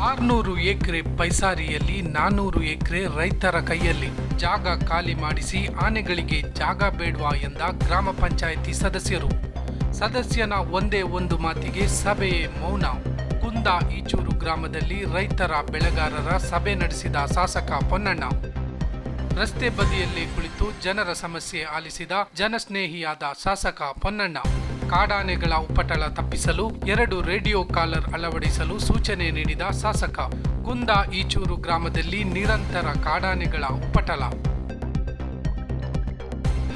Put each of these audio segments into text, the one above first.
ಆರ್ನೂರು ಎಕರೆ ಪೈಸಾರಿಯಲ್ಲಿ ನಾನೂರು ಎಕರೆ ರೈತರ ಕೈಯಲ್ಲಿ ಜಾಗ ಖಾಲಿ ಮಾಡಿಸಿ ಆನೆಗಳಿಗೆ ಜಾಗ ಬೇಡ್ವಾ ಎಂದ ಗ್ರಾಮ ಪಂಚಾಯಿತಿ ಸದಸ್ಯರು. ಸದಸ್ಯನ ಒಂದೇ ಒಂದು ಮಾತಿಗೆ ಸಭೆಯೇ ಮೌನ. ಕುಂದ ಈಚೂರು ಗ್ರಾಮದಲ್ಲಿ ರೈತರ ಬೆಳೆಗಾರರ ಸಭೆ ನಡೆಸಿದ ಶಾಸಕ ಪೊನ್ನಣ್ಣ. ರಸ್ತೆ ಬದಿಯಲ್ಲಿ ಕುಳಿತು ಜನರ ಸಮಸ್ಯೆ ಆಲಿಸಿದ ಜನಸ್ನೇಹಿಯಾದ ಶಾಸಕ ಪೊನ್ನಣ್ಣ. ಕಾಡಾನೆಗಳ ಉಪಟಳ ತಪ್ಪಿಸಲು ಎರಡು ರೇಡಿಯೋ ಕಾಲರ್ ಅಳವಡಿಸಲು ಸೂಚನೆ ನೀಡಿದ ಶಾಸಕ ಕುಂದ ಈಚೂರು ಗ್ರಾಮದಲ್ಲಿ ನಿರಂತರ ಕಾಡಾನೆಗಳ ಉಪಟಳ.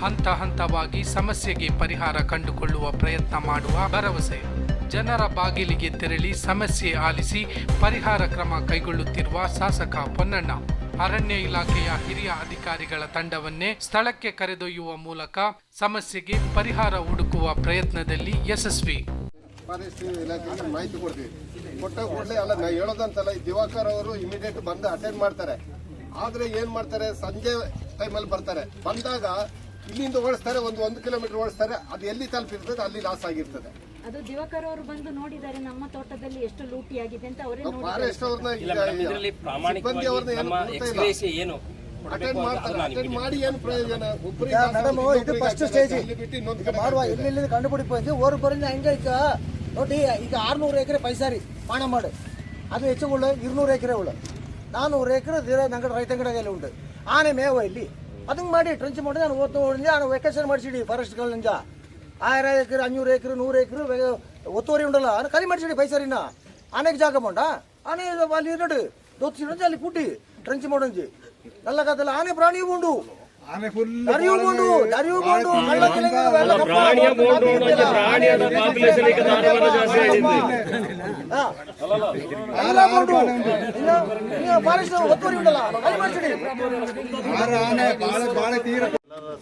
ಹಂತ ಹಂತವಾಗಿ ಸಮಸ್ಯೆಗೆ ಪರಿಹಾರ ಕಂಡುಕೊಳ್ಳುವ ಪ್ರಯತ್ನ ಮಾಡುವ ಭರವಸೆ. ಜನರ ಬಾಗಿಲಿಗೆ ತೆರಳಿ ಸಮಸ್ಯೆ ಆಲಿಸಿ ಪರಿಹಾರ ಕ್ರಮ ಕೈಗೊಳ್ಳುತ್ತಿರುವ ಶಾಸಕ ಪೊನ್ನಣ್ಣ. ಅರಣ್ಯ ಇಲಾಖೆಯ ಹಿರಿಯ ಅಧಿಕಾರಿಗಳ ತಂಡವನ್ನೇ ಸ್ಥಳಕ್ಕೆ ಕರೆದೊಯ್ಯುವ ಮೂಲಕ ಸಮಸ್ಯೆಗೆ ಪರಿಹಾರ ಹುಡುಕುವ ಪ್ರಯತ್ನದಲ್ಲಿ ಯಶಸ್ವಿ. ಫಾರೆಸ್ಟ್ ಮಾಹಿತಿ ಕೊಡ್ತೀವಿ. ಕೊಟ್ಟ ಕೂಡಲೇ ಅಲ್ಲ, ನಾ ಹೇಳೋದಂತಲ್ಲ ದಿವಾಕರ್ ಅವರು ಇಮಿಡಿಯೇಟ್ ಬಂದು ಅಟೆಂಡ್ ಮಾಡ್ತಾರೆ. ಆದ್ರೆ ಏನ್ ಮಾಡ್ತಾರೆ? ಸಂಜೆ ಟೈಮಲ್ಲಿ ಬರ್ತಾರೆ. ಬಂದಾಗ ಇಲ್ಲಿಂದ ಓಡಿಸ್ತಾರೆ, ಒಂದು ಒಂದು ಕಿಲೋಮೀಟರ್ ಓಡಿಸ್ತಾರೆ, ಅದು ಎಲ್ಲಿ ತಲುಪಿರ್ತದೆ, ಅಲ್ಲಿ ಲಾಸ್ ಆಗಿರ್ತದೆ. ಅದು ದಿವಕರ್ ಅವರು ಬಂದು ನೋಡಿದ್ದಾರೆ ನಮ್ಮ ತೋಟದಲ್ಲಿ ಎಷ್ಟು ಲೂಟಿ ಆಗಿದೆ ಅಂತ ಅವರೇ ನೋಡಿದ್ದಾರೆ. ಪ್ರಾಮಾಣಿಕವಾಗಿ ನಮ್ಮ ಎಕ್ಸ್ಪ್ರೆಸ್ ಏನು ಮಾಡಿ ಏನು ನೋಡಿ ಈಗ ಆರ್ನೂರು ಎಕರೆ ಪೈಸಾರಿ ಪಾಣ ಮಾಡು. ಅದು ಹೆಚ್ಚು ಉಳ್ಳ ಇರ್ನೂರು ಎಕರೆ ಉಳ್ಳ. ನಾನೂರು ಎಕರೆ ತೀರ ನಂಗ ರೈತ ಅಂಗಡಿಯಲ್ಲಿ ಉಂಟು? ಆನೆ ಮೇವ ಇಲ್ಲಿ. ಅದಂಗ್ ಮಾಡಿ ಟ್ರೆಂಚ್ ಮಾಡಿ ನಾನು ಓದ್ತಾ ನಾನು ವೆಕೇಶನ್ ಮಾಡಿಸಿಡಿ ಫಾರೆಸ್ಟ್ಗಳನ್ನ ಆರ ಎಕರೆ ಐನೂರು ಎಕರೆ ನೂರು ಎಕರೆ ಒತ್ತುವರಿ ಉಂಡಲ್ಲ ಅದು ಕಲಿ ಮಾಡಿಸಿ ಪೈಸರಿನ ಅನೇಕ ಜಾಗ ಮಾಡ ಆನೆ ಅಲ್ಲಿ ನೋಡು. ದೊತ್ತಿ ಅಲ್ಲಿ ಕುಟ್ಟಿ ಟ್ರೆಂಚ್ ಮಾಡಿ ನಲ್ಲ ಕಾತಲ್ಲ ಆನೆ ಪ್ರಾಣಿ ಉಂಡು.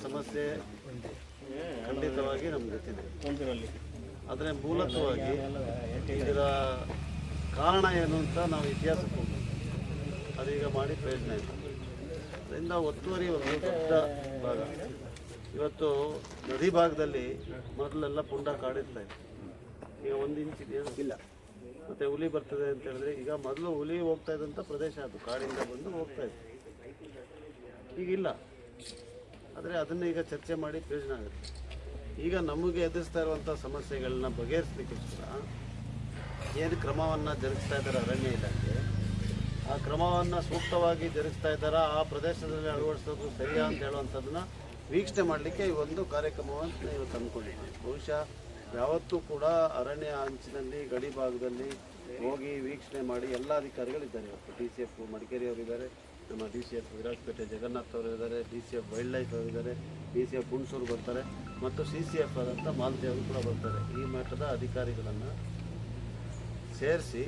ಸಮಸ್ಯೆ ಖಂಡಿತವಾಗಿ ನಮ್ಗೆ ಗೊತ್ತಿದೆ ಆದರೆ ಮೂಲತವಾಗಿ ಇದರ ಕಾರಣ ಏನು ಅಂತ ನಾವು ಇತಿಹಾಸಕ್ಕೆ ಹೋಗ್ಬೇಕು. ಅದೀಗ ಮಾಡಿ ಪ್ರಯೋಜನ ಇಲ್ಲ. ಅದರಿಂದ ಒತ್ತುವರಿ ಒಂದು ದೊಡ್ಡ ಭಾಗ. ಇವತ್ತು ನದಿ ಭಾಗದಲ್ಲಿ ಮೊದಲೆಲ್ಲ ಪುಂಡ ಕಾಡಿರ್ತಾ ಇತ್ತು. ಈಗ ಒಂದು ಇಂಚ್ ಇದೆಯಾ? ಇಲ್ಲ. ಮತ್ತೆ ಹುಲಿ ಬರ್ತದೆ ಅಂತ ಹೇಳಿದ್ರೆ ಈಗ ಮೊದಲು ಹುಲಿ ಹೋಗ್ತಾ ಇದ್ದಂಥ ಪ್ರದೇಶ ಅದು. ಕಾಡಿಂದ ಬಂದು ಹೋಗ್ತಾ ಇತ್ತು. ಈಗಿಲ್ಲ ಆದರೆ ಅದನ್ನ ಈಗ ಚರ್ಚೆ ಮಾಡಿ ಪ್ರಯೋಜನ ಆಗುತ್ತೆ. ಈಗ ನಮಗೆ ಎದುರಿಸ್ತಾ ಇರುವಂಥ ಸಮಸ್ಯೆಗಳನ್ನ ಬಗೆಹರಿಸಲಿಕ್ಕೋಸ್ಕರ ಏನು ಕ್ರಮವನ್ನು ಜರುಗಿಸ್ತಾ ಇದ್ದಾರೆ ಅರಣ್ಯ ಇಲಾಖೆ, ಆ ಕ್ರಮವನ್ನು ಸೂಕ್ತವಾಗಿ ಜರುಗಿಸ್ತಾ ಇದ್ದಾರಾ, ಆ ಪ್ರದೇಶದಲ್ಲಿ ಅಳವಡಿಸೋದು ಸರಿಯಾ ಅಂತ ಹೇಳುವಂಥದ್ದನ್ನ ವೀಕ್ಷಣೆ ಮಾಡಲಿಕ್ಕೆ ಈ ಒಂದು ಕಾರ್ಯಕ್ರಮವನ್ನು ಇವತ್ತು ಅಂದ್ಕೊಂಡಿದ್ದೀನಿ ಬಹುಶಃ ಯಾವತ್ತೂ ಕೂಡ ಅರಣ್ಯ ಅಂಚಿನಲ್ಲಿ, ಗಡಿ ಭಾಗದಲ್ಲಿ ಹೋಗಿ ವೀಕ್ಷಣೆ ಮಾಡಿ ಎಲ್ಲ ಅಧಿಕಾರಿಗಳಿದ್ದಾರೆ ಇವತ್ತು. ಡಿ ಸಿ ಎಫ್ ಮಡಿಕೇರಿ ಅವರಿದ್ದಾರೆ ನಮ್ಮ D C F Virajpet Jagannath ಅವರು ಇದ್ದಾರೆ D C F wildlife ಅವರಿದ್ದಾರೆ ಡಿ ಸಿ ಎಫ್ ಹುಣಸೂರು ಬರ್ತಾರೆ ಮತ್ತು ಸಿ ಸಿ ಎಫ್ ಆದಂಥ ಮಾಲತಿ ಅವರು ಕೂಡ ಬರ್ತಾರೆ ಈ ಮಟ್ಟದ ಅಧಿಕಾರಿಗಳನ್ನು ಸೇರಿಸಿ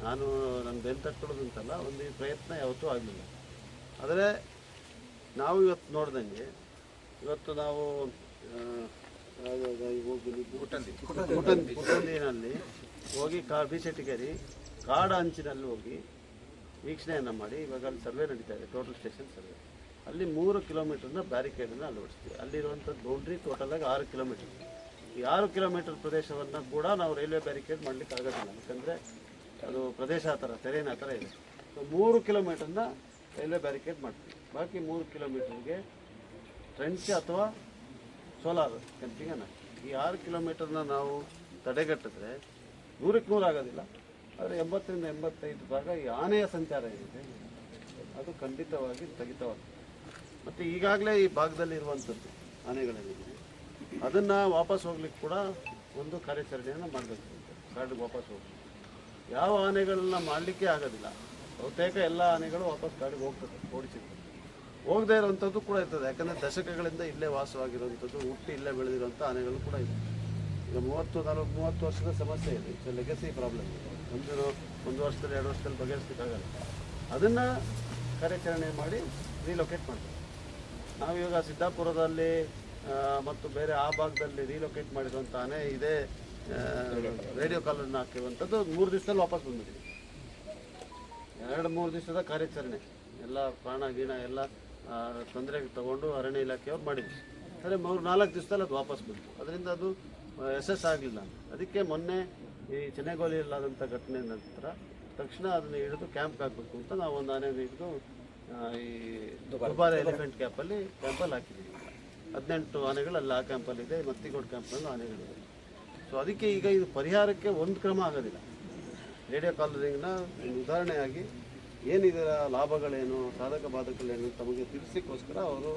ನಾನು ನನ್ನ ಬೆನ್ ತಕ್ಕೊಳ್ಳೋದಂತಲ್ಲ ಒಂದು ಈ ಪ್ರಯತ್ನ ಯಾವತ್ತೂ ಆಗಲಿಲ್ಲ ಆದರೆ ನಾವು ಇವತ್ತು ನೋಡ್ದಂಗೆ ಇವತ್ತು ನಾವು ಹೋಗಿ ಕಾ ಬೀಚೆಟ್ಟಿಗೇರಿ ಕಾಡ ಅಂಚಿನಲ್ಲಿ ಹೋಗಿ ವೀಕ್ಷಣೆಯನ್ನು ಮಾಡಿ ಇವಾಗ ಅಲ್ಲಿ ಸರ್ವೆ ನಡೀತಾ ಇದೆ ಟೋಟಲ್ ಸ್ಟೇಷನ್ ಸರ್ವೆ ಅಲ್ಲಿ ಮೂರು ಕಿಲೋಮೀಟರ್ನ ಬ್ಯಾರಿಕೇಡನ್ನು ಅಳವಡಿಸ್ತೀವಿ. ಅಲ್ಲಿರುವಂಥ ಬೌಂಡ್ರಿ ಟೋಟಲಾಗಿ ಆರು ಕಿಲೋಮೀಟರ್. ಈ ಆರು ಕಿಲೋಮೀಟರ್ ಪ್ರದೇಶವನ್ನು ಕೂಡ ನಾವು ರೈಲ್ವೆ ಬ್ಯಾರಿಕೇಡ್ ಮಾಡಲಿಕ್ಕೆ ಆಗೋದಿಲ್ಲ ಯಾಕಂದರೆ ಅದು ಪ್ರದೇಶ ಆ ಥರ ತೆರೇನ ಆ ಥರ ಇದೆ. ಸೊ ಮೂರು ಕಿಲೋಮೀಟರ್ನ ರೈಲ್ವೆ ಬ್ಯಾರಿಕೇಡ್ ಮಾಡ್ತೀವಿ. ಬಾಕಿ ಮೂರು ಕಿಲೋಮೀಟರ್ಗೆ ಟ್ರೆಂಚ್ ಅಥವಾ ಸೋಲಾರ್ ಕೆಂಪಿಂಗನ್ನು ಈ ಆರು ಕಿಲೋಮೀಟರ್ನ ನಾವು ತಡೆಗಟ್ಟಿದ್ರೆ ನೂರಕ್ಕೆ ನೂರು ಆಗೋದಿಲ್ಲ. ಆದರೆ ಎಂಬತ್ತರಿಂದ ಎಂಬತ್ತೈದು ಭಾಗ ಈ ಆನೆಯ ಸಂಚಾರ ಏನಿದೆ ಅದು ಖಂಡಿತವಾಗಿ ಸ್ಥಗಿತವಾಗ್ತದೆ. ಮತ್ತು ಈಗಾಗಲೇ ಈ ಭಾಗದಲ್ಲಿ ಇರುವಂಥದ್ದು ಆನೆಗಳೇನಿದೆ, ಅದನ್ನು ವಾಪಸ್ ಹೋಗ್ಲಿಕ್ಕೆ ಕೂಡ ಒಂದು ಕಾರ್ಯಾಚರಣೆಯನ್ನು ಮಾಡಬೇಕು. ಕಾಡಿಗೆ ವಾಪಸ್ ಹೋಗಿ ಯಾವ ಆನೆಗಳನ್ನ ಮಾಡಲಿಕ್ಕೆ ಆಗೋದಿಲ್ಲ. ಬಹುತೇಕ ಎಲ್ಲ ಆನೆಗಳು ವಾಪಸ್ ಕಾಡಿಗೆ ಹೋಗ್ತದೆ ಓಡಿಸಿದ್ರು ಹೋಗದೇ ಇರುವಂಥದ್ದು ಕೂಡ ಇರ್ತದೆ. ಯಾಕಂದರೆ ದಶಕಗಳಿಂದ ಇಲ್ಲೇ ವಾಸವಾಗಿರುವಂಥದ್ದು ಹುಟ್ಟಿ ಇಲ್ಲೇ ಬೆಳೆದಿರುವಂಥ ಆನೆಗಳು ಕೂಡ ಇದೆ ಈಗ ಮೂವತ್ತು ನಲವತ್ತು ಮೂವತ್ತು ವರ್ಷದ ಸಮಸ್ಯೆ ಇದೆ. ಲೆಗಸಿ ಪ್ರಾಬ್ಲಮ್ ಒಂದು ಒಂದು ವರ್ಷದಲ್ಲಿ, ಎರಡು ವರ್ಷದಲ್ಲಿ ಬಗೆಹರಿಸ್ಲಿಕ್ಕಾಗಲ್ಲ. ಅದನ್ನು ಕಾರ್ಯಾಚರಣೆ ಮಾಡಿ ರೀಲೊಕೇಟ್ ಮಾಡ್ತೀವಿ. ನಾವೀಗ ಸಿದ್ದಾಪುರದಲ್ಲಿ ಮತ್ತು ಬೇರೆ ಆ ಭಾಗದಲ್ಲಿ ರೀಲೊಕೇಟ್ ಮಾಡಿದಂತಾನೆ ಇದೇ ರೇಡಿಯೋ ಕಾಲನ್ನು ಹಾಕಿರುವಂಥದ್ದು ಮೂರು ದಿವಸದಲ್ಲಿ ವಾಪಸ್ ಬಂದ್ಬಿಟ್ಟಿದೆ. ಎರಡು, ಮೂರು ದಿವಸದ ಕಾರ್ಯಾಚರಣೆ. ಎಲ್ಲ ಪ್ರಾಣ ಗೀಣ ಎಲ್ಲ ತೊಂದರೆಗೆ ತಗೊಂಡು ಅರಣ್ಯ ಇಲಾಖೆಯವ್ರು ಮಾಡಿದ್ವಿ ಆದರೆ ಮೂರು ನಾಲ್ಕು ದಿವಸದಲ್ಲಿ ಅದು ವಾಪಸ್ ಬಂತು. ಅದರಿಂದ ಅದು ಯಶಸ್ಸಾಗಲಿಲ್ಲ ಅದಕ್ಕೆ ಮೊನ್ನೆ ಈ ಚೆನ್ನೆಗೋಲಿಯಲ್ಲಾದಂಥ ಘಟನೆ ನಂತರ ತಕ್ಷಣ ಅದನ್ನ ಹಿಡಿದು ಕ್ಯಾಂಪ್ ಹಾಕಬೇಕು ಅಂತ ನಾವು ಒಂದು ಆನೆ ಹಿಡಿದು ಈ ದುಬಾರಿ. ಎಲಿಫೆಂಟ್ ಕ್ಯಾಂಪಲ್ಲಿ ಕ್ಯಾಂಪಲ್ಲಿ ಹಾಕಿದ್ದೀವಿ ಹದಿನೆಂಟು ಆನೆಗಳು ಅಲ್ಲಿ ಆ ಕ್ಯಾಂಪಲ್ಲಿದೆ ಮತ್ತಿಗೋಡ್ ಕ್ಯಾಂಪಲ್ಲೂ ಆನೆಗಳಿದೆ ಸೊ ಅದಕ್ಕೆ ಈಗ ಇದು ಪರಿಹಾರಕ್ಕೆ ಒಂದು ಕ್ರಮ ಆಗೋದಿಲ್ಲ. ರೇಡಿಯೋ ಕಾಲರಿಂಗ್ನ ಉದಾಹರಣೆಯಾಗಿ ಏನಿದರ ಲಾಭಗಳೇನು ಸಾಧಕ ಬಾಧಕಗಳೇನು ತಮಗೆ ತಿಳಿಸಿಕೋಸ್ಕರ ಅವರು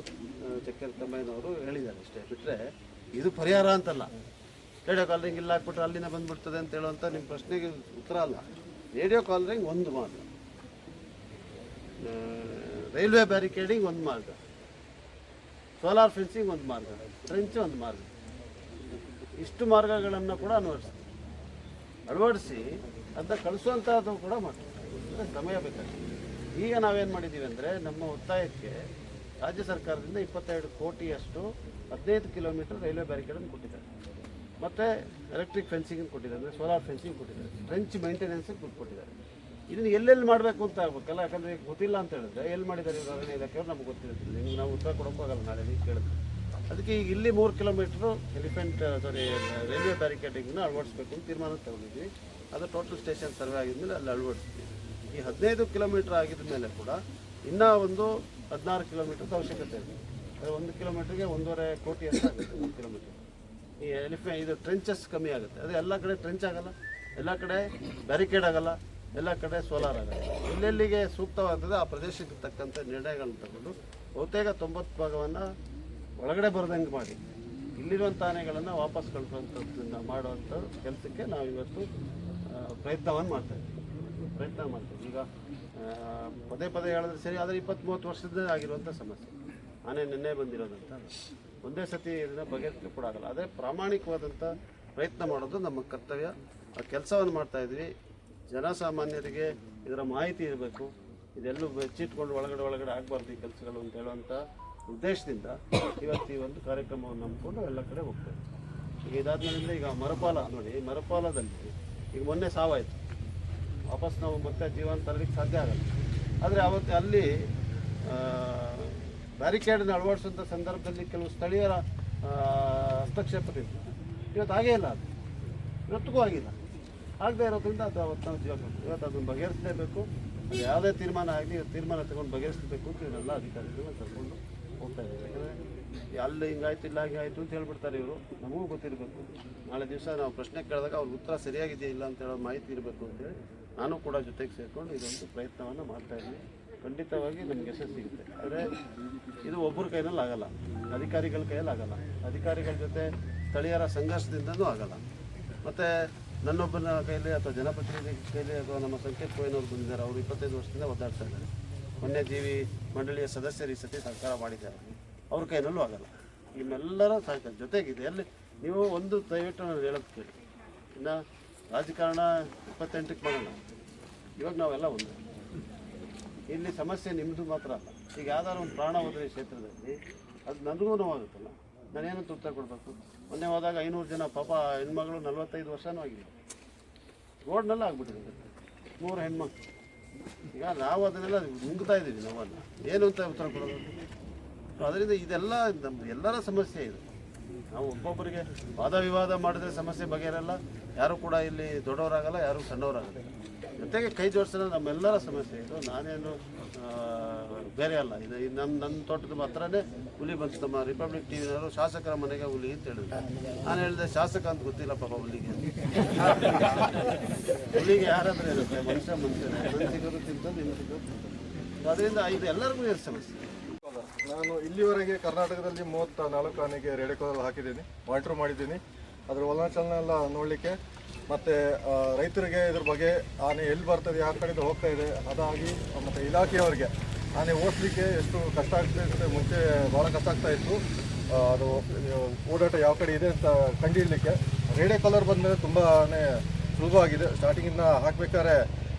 ಚಕ್ಕರ್ ತಮ್ಮಯ್ಯನವರು ಹೇಳಿದ್ದಾರೆ ಅಷ್ಟೇ. ಬಿಟ್ಟರೆ ಇದು ಪರಿಹಾರ ಅಂತಲ್ಲ. ರೇಡಿಯೋ ಕಾಲರಿಂಗ್ ಇಲ್ಲ ಹಾಕ್ಬಿಟ್ರೆ ಅಲ್ಲಿಂದ ಬಂದ್ಬಿಡ್ತದೆ ಅಂತ ಹೇಳುವಂಥ ನಿಮ್ಮ ಪ್ರಶ್ನೆಗೆ ಉತ್ತರ ಅಲ್ಲ. ರೇಡಿಯೋ ಕಾಲರಿಂಗ್ ಒಂದು ಮಾರ್ಗ. ರೈಲ್ವೆ ಬ್ಯಾರಿಕೇಡಿಂಗ್ ಒಂದು ಮಾರ್ಗ. ಸೋಲಾರ್ ಫೆನ್ಸಿಂಗ್ ಒಂದು ಮಾರ್ಗ. ಟ್ರೆಂಚ್ ಒಂದು ಮಾರ್ಗ. ಇಷ್ಟು ಮಾರ್ಗಗಳನ್ನು ಕೂಡ ಅನ್ವಯಿಸ್ತೀವಿ ಅಳವಡಿಸಿ ಅದನ್ನ ಕಳಿಸುವಂಥದ್ದು ಕೂಡ ಮಾಡ್ತೀವಿ ಸಮಯ ಬೇಕಾಗ್ತದೆ ಈಗ ನಾವೇನು ಮಾಡಿದ್ದೀವಿ ಅಂದರೆ ನಮ್ಮ ಒತ್ತಾಯಕ್ಕೆ ರಾಜ್ಯ ಸರ್ಕಾರದಿಂದ ಇಪ್ಪತ್ತೆರಡು ಕೋಟಿಯಷ್ಟು ಹದಿನೈದು ಕಿಲೋಮೀಟರ್ ರೈಲ್ವೆ ಬ್ಯಾರಿಕೇಡನ್ನು ಕೊಟ್ಟಿದ್ದಾರೆ. ಮತ್ತು ಎಲೆಕ್ಟ್ರಿಕ್ ಫೆನ್ಸಿಂಗ್ ಕೊಟ್ಟಿದ್ದಾರೆ, ಅಂದರೆ ಸೋಲಾರ್ ಫೆನ್ಸಿಂಗ್ ಕೊಟ್ಟಿದ್ದಾರೆ ಟ್ರೆಂಚ್ ಮೇಂಟೆನೆನ್ಸಿಗೆ ದುಡ್ಡು ಕೊಟ್ಟಿದ್ದಾರೆ. ಇದನ್ನು ಎಲ್ಲೆಲ್ಲಿ ಮಾಡಬೇಕು ಅಂತ ಆಗ್ಬೇಕಲ್ಲ? ಯಾಕಂದರೆ ಈಗ ಗೊತ್ತಿಲ್ಲ ಅಂತ ಹೇಳಿದ್ರೆ ಎಲ್ಲಿ ಮಾಡಿದ್ದಾರೆ ಇವರು ಅರಣ್ಯ ಇಲಾಖೆಯವ್ರು ನಮ್ಗೆ ಗೊತ್ತಿರುತ್ತೆ ನಿಮ್ಗೆ ನಾವು ಉತ್ತರ ಕೊಡೋಕ್ಕಾಗಲ್ಲ ನಾಳೆ, ನೀವು ಕೇಳಿದ್ರೆ. ಅದಕ್ಕೆ ಈಗ ಇಲ್ಲಿ ಮೂರು ಕಿಲೋಮೀಟ್ರು ಎಲಿಫೆಂಟ್ ಸಾರಿ ರೈಲ್ವೆ ಬ್ಯಾರಿಕೇಡಿಂಗ್ನ ಅಳವಡಿಸ್ಬೇಕು ಅಂತ ತೀರ್ಮಾನ ತಗೊಂಡಿದ್ವಿ. ಅದು ಟೋಟಲ್ ಸ್ಟೇಷನ್ ಸರ್ವೆ ಆಗಿದ್ಮೇಲೆ ಅಲ್ಲಿ ಅಳವಡಿಸ್ತೀವಿ. ಈ ಹದಿನೈದು ಕಿಲೋಮೀಟ್ರ್ ಆಗಿದ ಮೇಲೆ ಕೂಡ ಇನ್ನೂ ಒಂದು ಹದಿನಾರು ಕಿಲೋಮೀಟ್ರದ ಅವಶ್ಯಕತೆ ಇದೆ. ಒಂದು ಕಿಲೋಮೀಟ್ರಿಗೆ ಒಂದೂವರೆ ಕೋಟಿ ಅಂತ ಆಗುತ್ತೆ, ಒಂದು ಕಿಲೋಮೀಟ್ರ್ ಈ ಎಲಿಫೆ ಇದು ಟ್ರೆಂಚಸ್ ಕಮ್ಮಿ ಆಗುತ್ತೆ. ಅದೇ ಎಲ್ಲ ಕಡೆ ಟ್ರೆಂಚ್ ಆಗಲ್ಲ, ಎಲ್ಲ ಕಡೆ ಬ್ಯಾರಿಕೇಡ್ ಆಗಲ್ಲ, ಎಲ್ಲ ಕಡೆ ಸೋಲಾರ್ ಆಗಲ್ಲ. ಎಲ್ಲೆಲ್ಲಿಗೆ ಸೂಕ್ತವಾಗ್ತದೆ ಆ ಪ್ರದೇಶಕ್ಕೆ ತಕ್ಕಂಥ ನಿರ್ಣಯಗಳನ್ನು ತಗೊಂಡು ಬಹುತೇಕ ತೊಂಬತ್ತು ಭಾಗವನ್ನು ಒಳಗಡೆ ಬರದಂಗೆ ಮಾಡಿ. ಇಲ್ಲಿರುವಂಥ ಆನೆಗಳನ್ನು ವಾಪಸ್ ಕಳಿಸುವಂಥದ್ದನ್ನ ಮಾಡುವಂಥ ಕೆಲಸಕ್ಕೆ ನಾವು ಇವತ್ತು ಪ್ರಯತ್ನವನ್ನು ಮಾಡ್ತಾ ಇದ್ದೀವಿ. ಪ್ರಯತ್ನ ಮಾಡ್ತೀವಿ. ಈಗ ಪದೇ ಪದೇ ಹೇಳಿದ್ರೆ ಸರಿ, ಆದರೆ ಇಪ್ಪತ್ತ್ಮೂವತ್ತು ವರ್ಷದ ಆಗಿರುವಂಥ ಸಮಸ್ಯೆ. ಆನೆ ನಿನ್ನೆ ಬಂದಿರೋದಂತ. ಒಂದೇ ಸತಿ ಇದನ್ನ ಬಗೆಹರಿಸಲಿಕ್ಕೆ ಕೂಡ ಆಗಲ್ಲ. ಆದರೆ ಪ್ರಾಮಾಣಿಕವಾದಂಥ ಪ್ರಯತ್ನ ಮಾಡೋದು ನಮ್ಮ ಕರ್ತವ್ಯ. ಆ ಕೆಲಸವನ್ನು ಮಾಡ್ತಾ ಇದ್ವಿ. ಜನಸಾಮಾನ್ಯರಿಗೆ ಇದರ ಮಾಹಿತಿ ಇರಬೇಕು. ಇದೆಲ್ಲೂ ಬೆಚ್ಚಿಟ್ಕೊಂಡು ಒಳಗಡೆ ಒಳಗಡೆ ಆಗಬಾರ್ದು ಈ ಕೆಲಸಗಳು ಅಂತ ಹೇಳುವಂಥ ಉದ್ದೇಶದಿಂದ ಇವತ್ತು ಈ ಒಂದು ಕಾರ್ಯಕ್ರಮವನ್ನು ನಂಬಿಕೊಂಡು ಎಲ್ಲ ಕಡೆ ಹೋಗ್ತೇವೆ. ಈಗ ಇದಾದ್ಮೇಲಿಂದ ಈಗ ಮರಪಾಲ ನೋಡಿ, ಮರಪಾಲದಲ್ಲಿ ಈಗ ಮೊನ್ನೆ ಸಾವಾಯಿತು. ವಾಪಸ್ ನಾವು ಮತ್ತೆ ಜೀವನ ತರಲಿಕ್ಕೆ ಸಾಧ್ಯ ಆಗಲ್ಲ. ಆದರೆ ಅವತ್ತು ಅಲ್ಲಿ ಬ್ಯಾರಿಕೇಡನ್ನು ಅಳವಡಿಸುವಂಥ ಸಂದರ್ಭದಲ್ಲಿ ಕೆಲವು ಸ್ಥಳೀಯರ ಹಸ್ತಕ್ಷೇಪದಿಂದ ಇವತ್ತು ಆಗೇ ಇಲ್ಲ ಅದು. ಇವತ್ತಿಗೂ ಆಗಿಲ್ಲ ಆಗದೆ ಇರೋದ್ರಿಂದ ಅದು ಅವತ್ತು ನಾವು ಜೀವ ಇವತ್ತು ಅದನ್ನು ಬಗೆಹರಿಸಲೇಬೇಕು. ಅದು ಯಾವುದೇ ತೀರ್ಮಾನ ಆಗಲಿ ತೀರ್ಮಾನ ತಗೊಂಡು ಬಗೆಹರಿಸಬೇಕು ಅಂತ ಇವರೆಲ್ಲ ಅಧಿಕಾರಿಗಳನ್ನ ಕರ್ಕೊಂಡು ಹೋಗ್ತಾ ಇದ್ದಾರೆ. ಯಾಕಂದರೆ ಅಲ್ಲಿ ಹಿಂಗಾಯ್ತು, ಇಲ್ಲ ಹಾಗೆ ಆಯಿತು ಅಂತ ಹೇಳ್ಬಿಡ್ತಾರೆ ಇವರು. ನಮಗೂ ಗೊತ್ತಿರಬೇಕು. ನಾಳೆ ದಿವಸ ನಾವು ಪ್ರಶ್ನೆ ಕೇಳಿದಾಗ ಅವ್ರ ಉತ್ತರ ಸರಿಯಾಗಿದೆಯಾ ಇಲ್ಲ ಅಂತ ಹೇಳೋ ಮಾಹಿತಿ ಇರಬೇಕು ಅಂತೇಳಿ ನಾನು ಕೂಡ ಜೊತೆಗೆ ಸೇರಿಕೊಂಡು ಇದೊಂದು ಪ್ರಯತ್ನವನ್ನು ಮಾಡ್ತಾ ಇದ್ದೀನಿ. ಖಂಡಿತವಾಗಿ ನಮಗೆ ಯಶಸ್ಸು ಸಿಗುತ್ತೆ. ಆದರೆ ಇದು ಒಬ್ಬರ ಕೈನಲ್ಲಿ ಆಗಲ್ಲ. ಅಧಿಕಾರಿಗಳ ಕೈಯಲ್ಲಿ ಆಗಲ್ಲ. ಅಧಿಕಾರಿಗಳ ಜೊತೆ ಸ್ಥಳೀಯರ ಸಂಘರ್ಷದಿಂದನೂ ಆಗಲ್ಲ. ಮತ್ತು ನನ್ನೊಬ್ಬನ ಕೈಯಲ್ಲಿ ಅಥವಾ ಜನಪ್ರತಿನಿಧಿ ಕೈಲಿ ಅಥವಾ ನಮ್ಮ ಸಂಕೇತ್ ಕೋಯಿನವ್ರು ಬಂದಿದ್ದಾರೆ. ಅವರು ಇಪ್ಪತ್ತೈದು ವರ್ಷದಿಂದ ಒದ್ದಾಡ್ತಾ ಇದ್ದಾರೆ. ವನ್ಯಜೀವಿ ಮಂಡಳಿಯ ಸದಸ್ಯರು ಈ ಸತಿ ಸರ್ಕಾರ ಮಾಡಿದ್ದಾರೆ. ಅವ್ರ ಕೈನಲ್ಲೂ ಆಗಲ್ಲ. ನಿಮ್ಮೆಲ್ಲರ ಸಹಕಾರ. ಜೊತೆಗಿದೆ ಎಲ್ಲಿ ನೀವು ಒಂದು ದಯವಿಟ್ಟು ನಾನು ಹೇಳೋದು ಕೇಳಿ. ಇನ್ನು ರಾಜಕಾರಣ ಇಪ್ಪತ್ತೆಂಟಕ್ಕೆ ಮಾಡೋಣ ಇವಾಗ ನಾವೆಲ್ಲ ಒಂದು. ಇಲ್ಲಿ ಸಮಸ್ಯೆ ನಿಮ್ಮದು ಮಾತ್ರ ಅಲ್ಲ. ಈಗ ಯಾವ್ದಾದ್ರು ಒಂದು ಪ್ರಾಣ ಹೋದ್ರೆ ಕ್ಷೇತ್ರದಲ್ಲಿ, ಅದು ನನಗೂ ನೋವಾಗುತ್ತಲ್ಲ ನಾನೇನು ಉತ್ತರ ಕೊಡಬೇಕು? ಮೊನ್ನೆ ಹೋದಾಗ ಐನೂರು ಜನ ಪಾಪ ಹೆಣ್ಮಗಳು ನಲ್ವತ್ತೈದು ವರ್ಷನೂ ಆಗಿದೆ. ರೋಡ್ನಲ್ಲೇ ಆಗ್ಬಿಟ್ಟಿದೆ. ಮೂರು ಹೆಣ್ಮಕ್ಳು. ಈಗ ನಾವು ಅದನ್ನೆಲ್ಲ ನುಂಗ್ತಾ ಇದ್ದೀವಿ ನಾವನ್ನ ಏನು ಅಂತ ಉತ್ತರ ಕೊಡೋದು? ಅದರಿಂದ ಇದೆಲ್ಲ ನಮ್ಮ ಎಲ್ಲರ ಸಮಸ್ಯೆ ಇದು. ನಾವು ಒಬ್ಬೊಬ್ಬರಿಗೆ ವಾದ ವಿವಾದ ಮಾಡಿದ್ರೆ ಸಮಸ್ಯೆ ಬಗೆಹರಲ್ಲ. ಯಾರು ಕೂಡ ಇಲ್ಲಿ ದೊಡ್ಡವರಾಗಲ್ಲ, ಯಾರು ಸಣ್ಣವರಾಗಲ್ಲ. ಜೊತೆಗೆ ಕೈ ಜೋಡಿಸೋದು ನಮ್ಮೆಲ್ಲರ ಸಮಸ್ಯೆ. ಇದು ನಾನೇನು ಬೇರೆ ಅಲ್ಲ. ಇದು ನಮ್ಮ ನನ್ನ ತೋಟದ ಹತ್ರನೇ ಹುಲಿ ಬಂತು. ನಮ್ಮ ರಿಪಬ್ಲಿಕ್ ಟಿವಿನವರು ಶಾಸಕರ ಮನೆಗೆ ಹುಲಿ ಅಂತ ಹೇಳಿದ್ರು. ನಾನು ಹೇಳಿದೆ, ಶಾಸಕ ಅಂತ ಗೊತ್ತಿಲ್ಲ ಪಾಪ ಹುಲಿಗೆ. ಹುಲಿಗೆ ಯಾರಾದರೂ ಇರುತ್ತೆ, ಮನುಷ್ಯ ಮನುಷ್ಯನೇ. ಮನಸ್ಸಿಗರು ತಿಂತು ನಿಮ್ಮ ಸಿಗೋದು ಅದರಿಂದ ಇದು ಎಲ್ಲರಿಗೂ ಇರೋ ಸಮಸ್ಯೆ? ನಾನು ಇಲ್ಲಿವರೆಗೆ ಕರ್ನಾಟಕದಲ್ಲಿ ಮೂವತ್ತ ನಾಲ್ಕು ಆನೆಗೆ ರೇಡಿಯೋಕಾಲ್ ಹಾಕಿದ್ದೀನಿ ಮಾನಿಟರ್ ಮಾಡಿದ್ದೀನಿ. ಅದರ ವಲನಚಲನ ಎಲ್ಲ ನೋಡಲಿಕ್ಕೆ. ಮತ್ತು ರೈತರಿಗೆ ಇದ್ರ ಬಗ್ಗೆ ಆನೆ ಎಲ್ಲಿ ಬರ್ತದೆ ಯಾವ ಕಡೆ ಹೋಗ್ತಾ ಇದೆ, ಅದಾಗಿ, ಮತ್ತು ಇಲಾಖೆಯವರಿಗೆ ಆನೆ ಓಡಿಸ್ಲಿಕ್ಕೆ ಎಷ್ಟು ಕಷ್ಟ ಆಗ್ತಾ ಇತ್ತು ಮುಂಚೆ ಭಾಳ ಕಷ್ಟ ಆಗ್ತಾ ಇತ್ತು. ಅದು ಓಡಾಟ ಯಾವ ಕಡೆ ಇದೆ ಅಂತ ಕಂಡುಹಿಡಲಿಕ್ಕೆ ರೇಡಿಯೋ ಕಲರ್ ಬಂದಮೇಲೆ ತುಂಬಾ ಆಗಿದೆ. ಸ್ಟಾರ್ಟಿಂಗಿಂದ ಹಾಕ್ಬೇಕಾದ್ರೆ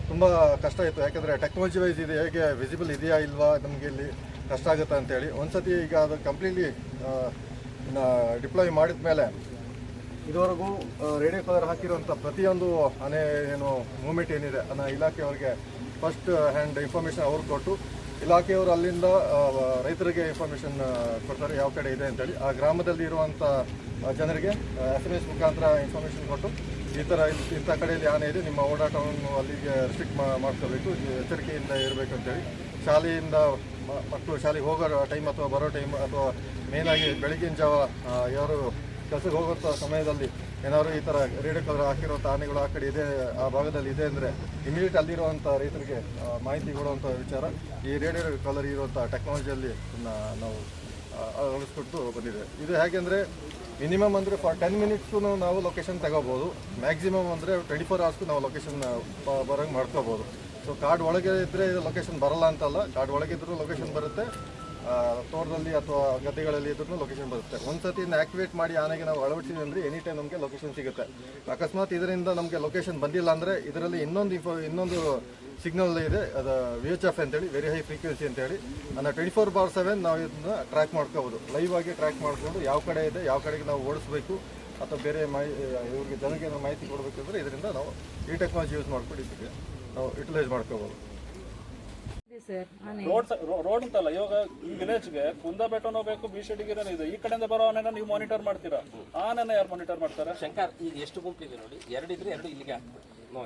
ತುಂಬ ಕಷ್ಟ ಇತ್ತು. ಯಾಕಂದರೆ ಟೆಕ್ನಾಲಜಿ ವೈಸ್ ಇದು ಹೇಗೆ ವಿಸಿಬಲ್ ಇದೆಯಾ ಇಲ್ವಾ ನಮಗೆ ಇಲ್ಲಿ ಕಷ್ಟ ಆಗುತ್ತೆ ಅಂತೇಳಿ. ಒಂದ್ಸತಿ ಈಗ ಅದು ಕಂಪ್ಲೀಟ್ಲಿ ಡಿಪ್ಲಾಯ್ ಮಾಡಿದ ಮೇಲೆ ಇದುವರೆಗೂ ರೇಡಿಯೋ ಕಲರ್ ಹಾಕಿರುವಂಥ ಪ್ರತಿಯೊಂದು ಆನೆ ಏನು ಮೂಮೆಂಟ್ ಏನಿದೆ ಅನ್ನೋ ಇಲಾಖೆಯವರಿಗೆ ಫಸ್ಟ್ ಹ್ಯಾಂಡ್ ಇನ್ಫಾರ್ಮೇಷನ್ ಅವ್ರು ಕೊಟ್ಟು, ಇಲಾಖೆಯವರು ಅಲ್ಲಿಂದ ರೈತರಿಗೆ ಇನ್ಫಾರ್ಮೇಷನ್ ಕೊಡ್ತಾರೆ, ಯಾವ ಕಡೆ ಇದೆ ಅಂತೇಳಿ. ಆ ಗ್ರಾಮದಲ್ಲಿ ಇರುವಂಥ ಜನರಿಗೆ ಎಸ್ ಎಂ ಎಸ್ ಮುಖಾಂತರ ಇನ್ಫಾರ್ಮೇಷನ್ ಕೊಟ್ಟು, ಈ ಥರ ಇಂಥ ಕಡೆಯಲ್ಲಿ ಆನೆ ಇದೆ, ನಿಮ್ಮ ಓಡಾಟವನ್ನು ಅಲ್ಲಿಗೆ ರಿಸ್ಟ್ರಿಕ್ಟ್ ಮಾಡ್ಕೋಬೇಕು ಎಚ್ಚರಿಕೆಯಿಂದ ಇರಬೇಕು ಅಂತೇಳಿ. ಶಾಲೆಯಿಂದ ಮಕ್ಕಳು ಶಾಲೆಗೆ ಹೋಗೋ ಟೈಮ್ ಅಥವಾ ಬರೋ ಟೈಮ್ ಅಥವಾ ಮೇನಾಗಿ ಬೆಳಗಿನ ಜಾವ ಯಾರು ಕೆಲಸಕ್ಕೆ ಹೋಗುವಂಥ ಸಮಯದಲ್ಲಿ ಏನಾದ್ರು ಈ ಥರ ರೇಡಿಯೋ ಕಲರ್ ಹಾಕಿರುವಂಥ ಆನೆಗಳು ಆ ಕಡೆ ಇದೆ, ಆ ಭಾಗದಲ್ಲಿ ಇದೆ ಅಂದರೆ ಇಮಿಡಿಯೇಟ್ ಅಲ್ಲಿರುವಂಥ ರೈತರಿಗೆ ಮಾಹಿತಿ ಕೊಡುವಂಥ ವಿಚಾರ ಈ ರೇಡಿಯೋ ಕಲರ್ ಇರುವಂಥ ಟೆಕ್ನಾಲಜಿಯಲ್ಲಿ ನಾವು ಅಳವಡಿಸ್ಕೊಟ್ಟು ಬಂದಿದೆ. ಇದು ಹೇಗೆಂದರೆ ಮಿನಿಮಮ್ ಅಂದರೆ ಫಾರ್ ಟೆನ್ ಮಿನಿಟ್ಸು ನಾವು ಲೊಕೇಶನ್ ತಗೋಬೋದು. ಮ್ಯಾಕ್ಸಿಮಮ್ ಅಂದರೆ ಟ್ವೆಂಟಿ ಫೋರ್ ಅವರ್ಸ್ಗೂ ನಾವು ಲೊಕೇಶನ್ ಬರೋಂಗೆ ಮಾಡ್ಕೋಬೋದು. ಸೊ ಕಾರ್ಡ್ ಒಳಗೆ ಇದ್ದರೆ ಲೊಕೇಶನ್ ಬರಲ್ಲ ಅಂತಲ್ಲ ಕಾರ್ಡ್ ಒಳಗಿದ್ರೂ ಲೊಕೇಶನ್ ಬರುತ್ತೆ. ತೋಟದಲ್ಲಿ ಅಥವಾ ಗದ್ದೆಗಳಲ್ಲಿ ಇದ್ರೂ ಲೊಕೇಶನ್ ಬರುತ್ತೆ. ಒಂದ್ಸತಿ ಇದನ್ನ ಆಕ್ಟಿವೇಟ್ ಮಾಡಿ ಆನೆಗೆ ನಾವು ಅಳವಡಿಸಿದ್ವಿ ಅಂದರೆ ಎನಿ ಟೈಮ್ ನಮಗೆ ಲೊಕೇಶನ್ ಸಿಗುತ್ತೆ. ಅಕಸ್ಮಾತ್ ಇದರಿಂದ ನಮಗೆ ಲೊಕೇಶನ್ ಬಂದಿಲ್ಲ ಅಂದರೆ ಇದರಲ್ಲಿ ಇನ್ನೊಂದು ಇನ್ಫೋ ಇನ್ನೊಂದು ಸಿಗ್ನಲ್ ಇದೆ. ಅದು ವಿ ಎಚ್ ಎಫ್ ಅಂತೇಳಿ ವೆರಿ ಹೈ ಫ್ರೀಕ್ವೆನ್ಸಿ ಅಂತೇಳಿ. ಅನ್ನ ಟ್ವೆಂಟಿ ಫೋರ್ ಬಾರ್ ಸೆವೆನ್ ನಾವು ಇದನ್ನ ಟ್ರ್ಯಾಕ್ ಮಾಡ್ಕೋಬೋದು. ಲೈವ್ ಆಗಿ ಟ್ರ್ಯಾಕ್ ಮಾಡಿಕೊಂಡು ಯಾವ ಕಡೆ ಇದೆ, ಯಾವ ಕಡೆಗೆ ನಾವು ಓಡಿಸ್ಬೇಕು ಅಥವಾ ಬೇರೆ ಮಾಹಿ ಇವ್ರಿಗೆ ಜನಕ್ಕೆ ಮಾಹಿತಿ ಕೊಡಬೇಕಂದ್ರೆ ಇದರಿಂದ ನಾವು ಈ ಟೆಕ್ನಾಲಜಿ ಯೂಸ್ ಮಾಡ್ಕೊಂಡು ಇದಕ್ಕೆ ನಾವು ಯುಟಿಲೈಸ್ ಮಾಡ್ಕೋಬೋದು. ರೋಡ್ ರೋಡ್ ಅಂತಲ್ಲ ಇವಾಗ ಈ ವಿಲೇಜ್ಗೆ ಕುಂದ ಬೆಟ್ಟನೋ ಬೇಕು ಬಿಷಡಿಗಿರೋ ಇದೆ. ಈ ಕಡೆಯಿಂದ ಬರೋ ಆನೆನ ನೀವು ಮಾನಿಟರ್ ಮಾಡ್ತೀರಾ? ಆನೆನ ಯಾರು ಮಾನಿಟರ್ ಮಾಡ್ತಾರೆ? ಶಂಕರ್ ಈಗ ಎಷ್ಟು ಗುಂಪಿದೆ ನೋಡಿ? ಎರಡಿದ್ರೆ ಎರಡು ಇಲ್ಲಿಗೆ ಹಾಕ್ಬಿಡಿ ನೋ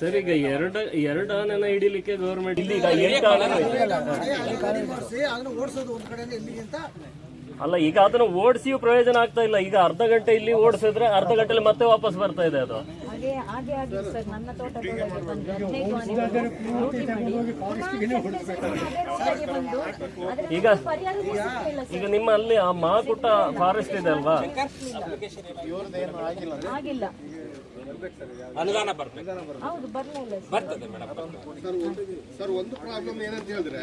ಸರ್ ಈಗ ಎರಡು ಎರಡು ಆನೆನ ಹಿಡಿಲಿಕ್ಕೆ ಗೌರ್ಮೆಂಟ್ ಅಲ್ಲ ಈಗ ಅದನ್ನ ಓಡಿಸಿಯೂ ಪ್ರಯೋಜನ ಆಗ್ತಾ ಇಲ್ಲ. ಈಗ ಅರ್ಧ ಗಂಟೆ ಇಲ್ಲಿ ಓಡಿಸಿದ್ರೆ ಅರ್ಧ ಗಂಟೆಲಿ ಮತ್ತೆ ವಾಪಸ್ ಬರ್ತಾ ಇದೆ ಅದು. ಹಾಗೆ ಹಾಗೆ ಸರ್. ನನ್ನ ತೋಟದೊಳಗೆ ಬಂದು ಹದಿನೈದು ಮಾಡಿ ಬಂದು ಈಗ ಸಿಗ್ಲಿಲ್ಲ ಈಗ ನಿಮ್ಮ ಅಲ್ಲಿ ಆ ಮಾಕುಟ ಫಾರೆಸ್ಟ್ ಇದೆ ಅಲ್ವಾ? ಆಗಿಲ್ಲ. ಅನುದಾನ ಬರ್ತದೆ ಹೌದು ಬರ್ಲಿಲ್ಲ ಮೇಡಮ್ ಸರ್ ಒಂದು ಪ್ರಾಬ್ಲಮ್ ಏನಂತ ಹೇಳಿದ್ರೆ